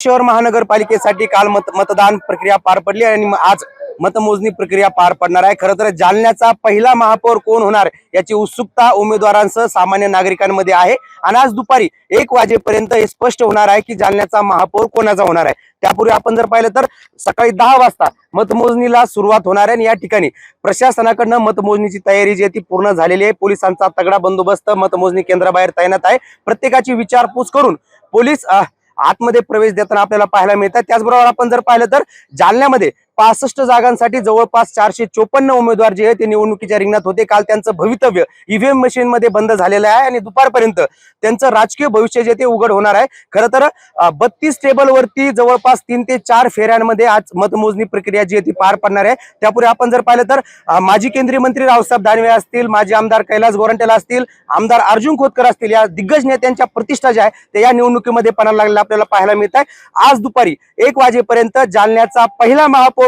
शहर महानगरपालिकेसाठी काल मत मतदान प्रक्रिया पार पडली आणि आज मतमोजणी प्रक्रिया पार पडणार आहे. खरं तर जालन्याचा पहिला महापौर कोण होणार याची उत्सुकता उमेदवारांसह सामान्य नागरिकांमध्ये आहे. आणि आज दुपारी एक वाजेपर्यंत हे स्पष्ट होणार आहे की जालन्याचा महापौर कोणाचा होणार आहे. त्यापूर्वी आपण जर पाहिलं तर सकाळी दहा वाजता मतमोजणीला सुरुवात होणार आहे. आणि या ठिकाणी प्रशासनाकडनं मतमोजणीची तयारी जी आहे ती पूर्ण झालेली आहे. पोलिसांचा तगडा बंदोबस्त मतमोजणी केंद्राबाहेर तैनात आहे. प्रत्येकाची विचारपूस करून पोलीस आतमध्ये प्रवेश देताना आपल्याला पाहायला मिळतात. त्याचबरोबर आपण जर पाहिलं तर जालन्यामध्ये पासष्ट जागांसाठी जवळपास चारशे चोपन्न उमेदवार जे आहे ते निवडणुकीच्या रिंगणात होते. काल त्यांचं भवितव्य ईव्हीएम मशीन मध्ये बंद झालेलं आहे आणि दुपारपर्यंत त्यांचं राजकीय भविष्य जे ते उघड होणार आहे. खरं तर बत्तीस टेबलवरती जवळपास तीन ते चार फेऱ्यांमध्ये आज मतमोजणी प्रक्रिया जी आहे ती पार पडणार आहे. त्यापूर्वी आपण जर पाहिलं तर माजी केंद्रीय मंत्री रावसाहेब दानवे असतील माजी आमदार कैलास गोरंटेला असतील आमदार अर्जुन खोतकर असतील या दिग्गज नेत्यांच्या प्रतिष्ठा ज्या आहे ते या निवडणुकीमध्ये पणाला लागलेल्या आपल्याला पाहायला मिळत आहे. आज दुपारी एक वाजेपर्यंत जालन्याचा पहिला महापौर